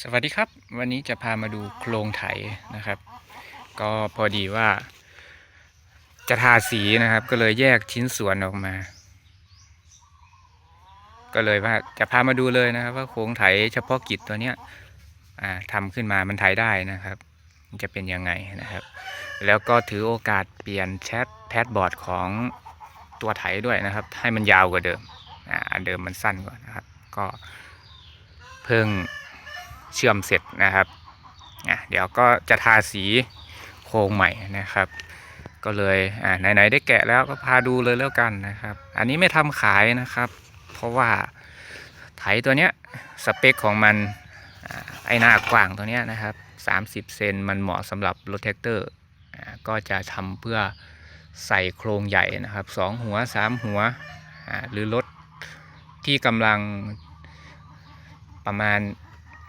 สวัสดีครับ วันนี้จะพามาดูโครงไถนะครับ ก็พอดีว่า จะทาสีนะครับ ก็เลยแยกชิ้นส่วนออกมา ก็เลยว่าจะพามาดูเลยนะครับ ว่าโครงไถเฉพาะกิจตัวเนี้ยอ่าทำขึ้นมามันไถได้นะครับ จะเป็นยังไงนะครับ แล้วก็ถือโอกาสเปลี่ยนแชทแพดบอร์ดของตัวไถด้วยนะครับ ให้มันยาวกว่าเดิมอ่าเดิมมันสั้นกว่านะครับ ก็เพิ่ง เชื่อมเสร็จนะครับอะเดี๋ยวก็จะทาสีโครงใหม่นะครับ ก็เลยอ่าไหนๆได้แกะแล้วก็พาดูเลยแล้วกันนะครับ อันนี้ไม่ทำขายนะครับ เพราะว่าไถตัวเนี้ยสเปคของมันอไอหน้ากว้างตัวเนี้ยนะครับ 30 เซนมันเหมาะสำหรับรถแท็กเตอร์ก็จะทำเพื่อใส่โครงใหญ่นะครับสองหัวสามหัว หรือรถที่กำลังประมาณ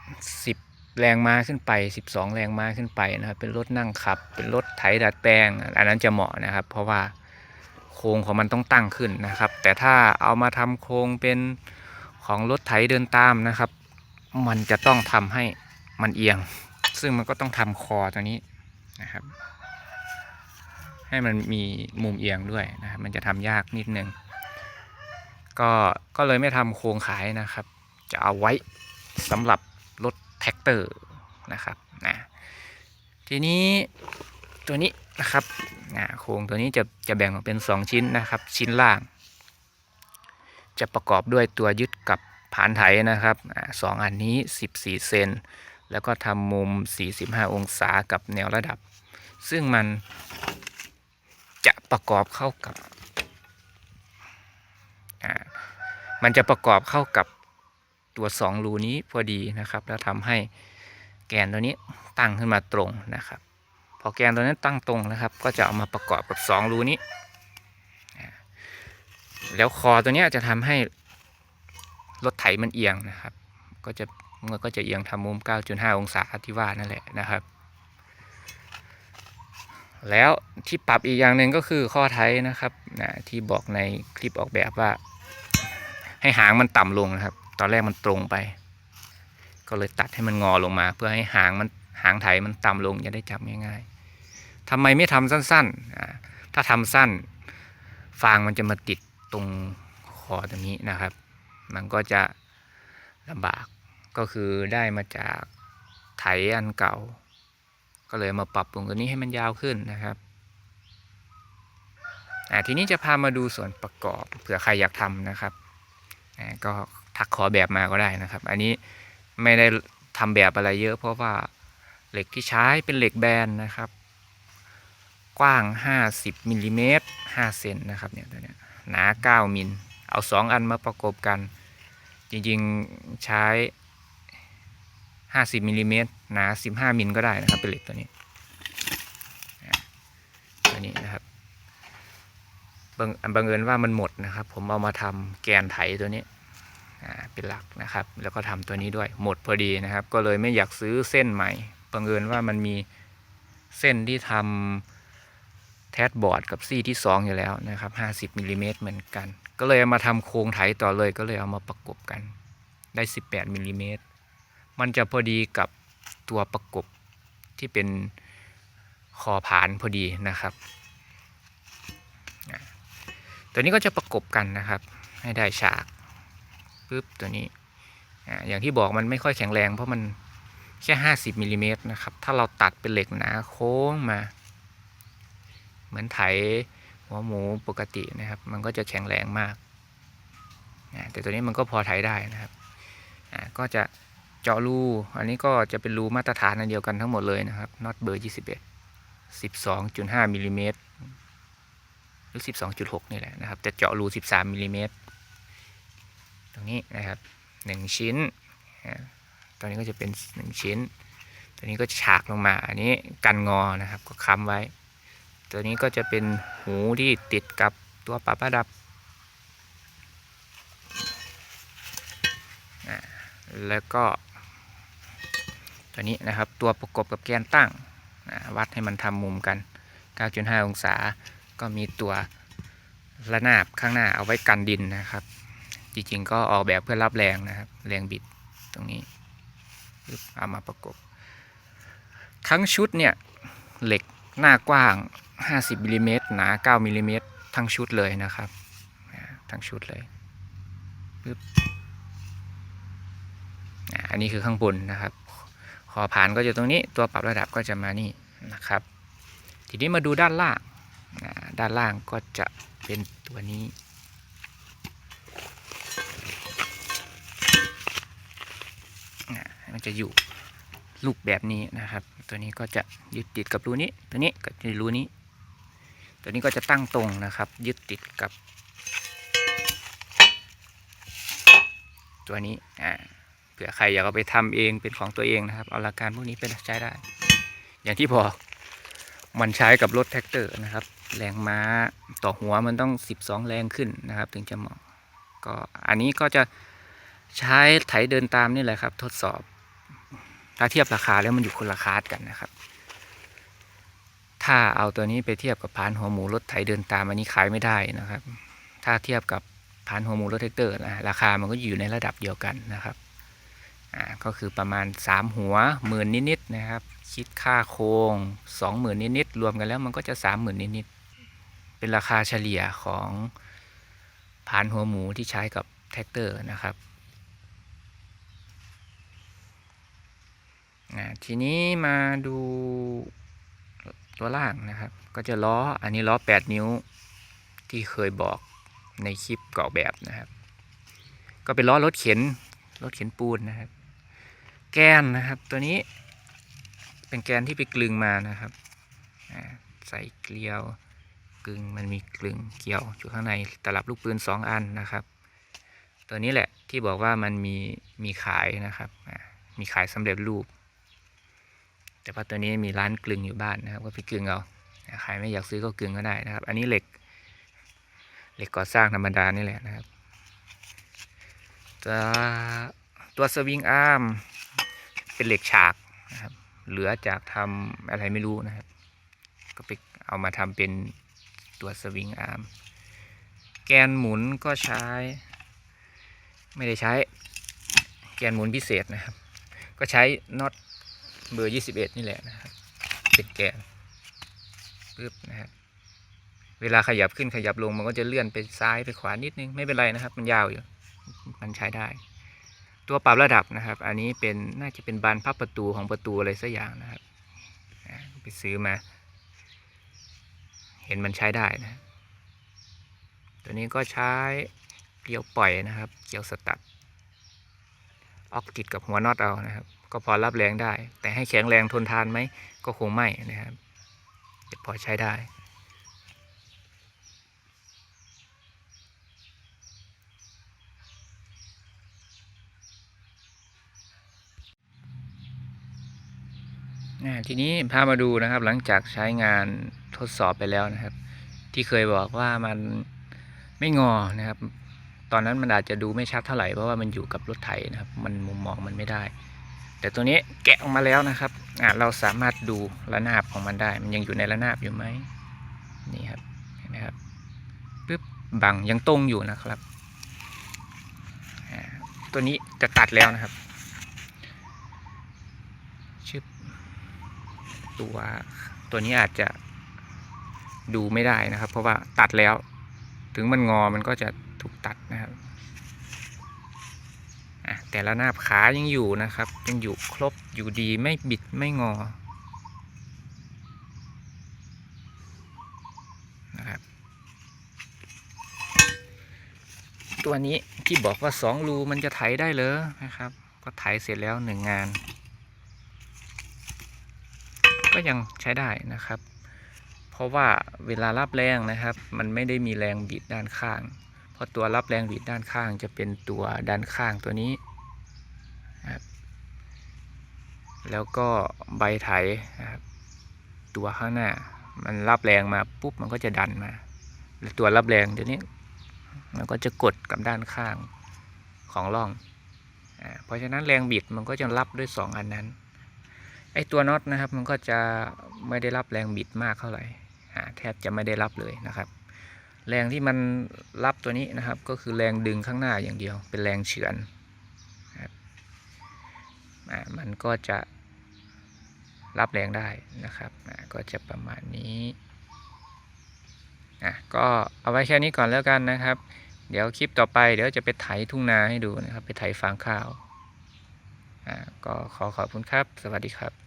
10 แรงม้าขึ้นไป 12 แรงม้าขึ้นไปนะครับ เป็นรถนั่งขับ เป็นรถไถดัดแปลง อันนั้นจะเหมาะนะครับ เพราะว่าโครงของมันต้องตั้งขึ้นนะครับ แต่ถ้าเอามาทำโครงเป็นของรถไถเดินตามนะครับ มันจะต้องทำให้มันเอียง ซึ่งมันก็ต้องทำคอตัวนี้นะครับ ให้มันมีมุมเอียงด้วยนะครับ มันจะทำยากนิดนึง ก็ก็เลยไม่ทำโครงขายนะครับ จะเอาไว้สำหรับ แท็กเตอร์นะครับนะทีนี้ตัวนี้นะครับนะโครงตัวนี้จะจะแบ่งออกเป็น 2 ชิ้นนะครับ ชิ้นล่าง จะประกอบด้วยตัวยึดกับผานไถนะครับสองอันนี้ 14 เซนแล้วก็ทำมุม 45 องศากับแนวระดับ ซึ่งมันจะประกอบเข้ากับ มันจะประกอบเข้ากับ ตัวสองรูนี้พอดีนะครับ แล้วทำให้แกนตัวนี้ตั้งขึ้นมาตรงนะครับ พอแกนตัวนี้ตั้งตรงนะครับ ก็จะเอามาประกอบกับสองรูนี้ แล้วคอตัวนี้จะทำให้รถไถมันเอียงนะครับ ก็จะมันก็จะเอียงทำมุม 9.5 องศาที่ว่านั่นแหละนะครับ แล้วที่ปรับอีกอย่างหนึ่งก็คือข้อไถนะครับนะที่บอกในคลิปออกแบบว่า ให้หางมันต่ำลงนะครับ อนแรกมันตรงไป ก็เลยตัดให้มันงอลงมา เพื่อให้หางมันหางไถมันต่ำลงจะได้จับง่ายๆทำไมไม่ทำสั้นๆ ถ้าทำสั้น ฟางมันจะมาติดตรงคอตรงนี้นะครับ มันก็จะลำบากก็คือได้มาจากไถอันเก่า ก็เลยมาปรับปรุงตัวนี้ให้มันยาวขึ้นนะครับทีนี้จะพามาดูส่วนประกอบเผื่อใครอยากทำนะครับก็ ทักขอแบบมาก็ได้นะครับ อันนี้ไม่ได้ทำแบบอะไรเยอะเพราะว่าเหล็กที่ใช้เป็นเหล็กแบนนะครับ กว้าง 50มิลลิเมตร5เซนนะครับเนี่ยตัวเนี้ยหนา 9มิลเอา 2 อันมาประกบกัน จริงๆใช้ 50มิลลิเมตรหนา 15มิลก็ได้นะครับเป็นเหล็กตัวนี้อ่าตัวนี้นะครับบังเอิญว่ามันหมดนะครับ ผมเอามาทำแกนไถตัวนี้ เป็นหลักนะครับ แล้วก็ทำตัวนี้ด้วยหมดพอดีนะครับ ก็เลยไม่อยากซื้อเส้นใหม่บังเอิญว่ามันมีเส้นที่ทำแทดบอร์ดกับซี่ที่ 2 อยู่แล้วนะครับ 50มิลลิเมตรเหมือนกัน ก็เลยเอามาทำโครงไถต่อเลยก็เลยเอามาประกบกัน ได้ 18มิลลิเมตรมันจะพอดีกับตัวประกบที่เป็นคอผานพอดีนะครับ ตัวนี้ก็จะประกบกันนะครับ ให้ได้ฉาก ปึ๊บตัวนี้อ่าอย่างที่บอกมันไม่ค่อยแข็งแรงเพราะมันแค่50มิลลิเมตรนะครับ ถ้าเราตัดเป็นเหล็กหนาโค้งมา เหมือนไถหัวหมูปกตินะครับ มันก็จะแข็งแรงมาก แต่ตัวนี้มันก็พอไถได้นะครับ ก็จะเจาะรู อันนี้ก็จะเป็นรูมาตรฐานอันเดียวกันทั้งหมดเลยนะครับน็อตเบอร์ 21 12.5มิลลิเมตรหรือ 12.6 นี่แหละนะครับแต่เจาะรู 13มิลลิเมตร ตรงนี้นะครับ1ชิ้นตัวนี้ก็จะเป็น1ชิ้น ตัวนี้ก็จะฉากลงมาอันนี้กันงอนะครับก็ค้ำไว้ ตัวนี้ก็จะเป็นหูที่ติดกับตัวปรับระดับ แล้วก็ ตัวนี้นะครับตัวประกบกับแกนตั้งวัดให้มันทำมุมกัน 9.5 องศา ก็มีตัวระนาบข้างหน้าเอาไว้กันดินนะครับ จริงๆก็ออกแบบเพื่อรับแรงนะครับ แรงบิดตรงนี้เอามาประกบ ทั้งชุดเนี่ยเหล็กหน้ากว้าง 50มิลลิเมตรหนา 9มิลลิเมตรทั้งชุดเลยนะครับ ทั้งชุดเลยปึ๊บอันนี้คือข้างบนนะครับ ขอผ่านก็จะตรงนี้ตัวปรับระดับก็จะมานี่นะครับ ทีนี้มาดูด้านล่าง ด้านล่างก็จะเป็นตัวนี้ อ่ามัน จะอยู่รูปแบบนี้นะครับ ตัวนี้ก็จะยึดติดกับรูนี้ ตัวนี้กับรูนี้ ตัวนี้ก็จะตั้งตรงนะครับ ยึดติดกับ ตัวนี้อ่าเผื่อใครอยากเอาไปทำเองเป็นของตัวเองนะครับ เอาหลักการพวกนี้ไปใช้ได้ อย่างที่บอกมันใช้กับรถแท็กเตอร์นะครับ แรงม้าต่อหัวมันต้อง 12 แรงขึ้นนะครับ ถึงจะเหมาะก็อันนี้ก็จะใช้ไถเดินตามนี่แหละครับ ทดสอบ ถ้าเทียบราคาแล้วมันอยู่คนละคาสกันนะครับ ถ้าเอาตัวนี้ไปเทียบกับพานหัวหมูรถไถเดินตามอันนี้ขายไม่ได้นะครับ ถ้าเทียบกับพานหัวหมูรถแท็กเตอร์นะราคามันก็อยู่ในระดับเดียวกันนะครับอ่าก็คือประมาณ 3 หัวหมื่นนิดๆนะครับ คิดค่าโครง20,000นิดๆรวมกันแล้วมันก็จะ 30,000นิดๆเป็นราคาเฉลี่ยของพานหัวหมูที่ใช้กับแท็กเตอร์นะครับ อ่าทีนี้มาดูตัวล่างนะครับ ก็จะล้ออันนี้ล้อ 8 นิ้วที่เคยบอกในคลิปเก่อแบบนะครับ ก็เป็นล้อรถเข็นรถเข็นปูนนะครับ แกนนะครับตัวนี้เป็นแกนที่ไปกลึงมานะครับใส่เกลียวกลึงมันมีกลึงเกลียวอยู่ข้างในตลับลูกปืน 2 อันนะครับ ตัวนี้แหละที่บอกว่ามันมีมีขายนะครับมีขายสำเร็จรูป แต่ว่าตัวนี้มีร้านกลึงอยู่บ้านนะครับ ก็ไปกลึงเอาใครไม่อยากซื้อก็กลึงก็ได้นะครับ อันนี้เหล็ก เหล็กก่อสร้างธรรมดานี่แหละนะครับ ตัวตัวสวิงอาร์มเป็นเหล็กฉากนะครับ เหลือจากทำอะไรไม่รู้นะครับ ก็ไปเอามาทำเป็นตัวสวิงอาร์ม แกนหมุนก็ใช้ ไม่ได้ใช้ แกนหมุนพิเศษนะครับ ก็ใช้น็อต เบอร์21นี่แหละนะครับเป็นแกนปึ๊บนะครับเวลาขยับขึ้นขยับลงมันก็จะเลื่อนไปซ้ายไปขวานิดนึงไม่เป็นไรนะครับ มันยาวอยู่ มันใช้ได้ ตัวปรับระดับนะครับ อันนี้เป็นน่าจะเป็นบานพับประตูของประตูอะไรสักอย่างนะครับไปซื้อมา เห็นมันใช้ได้นะ ตัวนี้ก็ใช้เกลียวปล่อยนะครับ เกลียวสตัดออกติดกับหัวน็อตเอานะครับ ก็พอรับแรงได้ แต่ให้แข็งแรงทนทานไหมก็คงไม่นะครับแต่พอใช้ได้ ทีนี้พามาดูนะครับหลังจากใช้งานทดสอบไปแล้วนะครับ ที่เคยบอกว่ามันไม่งอนะครับ ตอนนั้นมันอาจจะดูไม่ชัดเท่าไหร่เพราะว่ามันอยู่กับรถไถนะครับ มันมุมมองมันไม่ได้ แต่ตัวนี้แกะออกมาแล้วนะครับอ่าเราสามารถดูระนาบของมันได้ มันยังอยู่ในระนาบอยู่ไหมนี่ครับเห็นไหมครับปึ๊บบังยังตรงอยู่นะครับตัวนี้จะตัดแล้วนะครับชึบตัวตัวนี้อาจจะดูไม่ได้นะครับ เพราะว่าตัดแล้ว ถึงมันงอมันก็จะถูกตัดนะครับ แต่ละหน้าบขายังอยู่นะครับ ยังอยู่ครบอยู่ดีไม่บิดไม่งอนะครับตัวนี้ที่บอกว่าสองรูมันจะไถได้เลยนะครับ ก็ไถเสร็จแล้วหนึ่งงาน ก็ยังใช้ได้นะครับ เพราะว่าเวลารับแรงนะครับ มันไม่ได้มีแรงบิดด้านข้าง เพราะตัวรับแรงบิดด้านข้างจะเป็นตัวด้านข้างตัวนี้นะครับ แล้วก็ใบไถนะครับตัวข้างหน้า มันรับแรงมาปุ๊บมันก็จะดันมาแล้วตัวรับแรงเดี๋ยวนี้ มันก็จะกดกับด้านข้างของร่องอเพราะฉะนั้นแรงบิดมันก็จะรับด้วยสองอันนั้นไอตัวน็อตนะครับมันก็จะไม่ได้รับแรงบิดมากเท่าไหร่แทบจะไม่ได้รับเลยนะครับ แรงที่มันรับตัวนี้นะครับ ก็คือแรงดึงข้างหน้าอย่างเดียว เป็นแรงเฉือนมันก็จะ รับแรงได้นะครับก็จะประมาณนี้อะก็เอาไว้แค่นี้ก่อนแล้วกันนะครับ เดี๋ยวคลิปต่อไปเดี๋ยวจะไปไถทุ่งนาให้ดูนะครับ ไปไถฟางข้าวอ่าก็ขอขอบคุณครับ สวัสดีครับ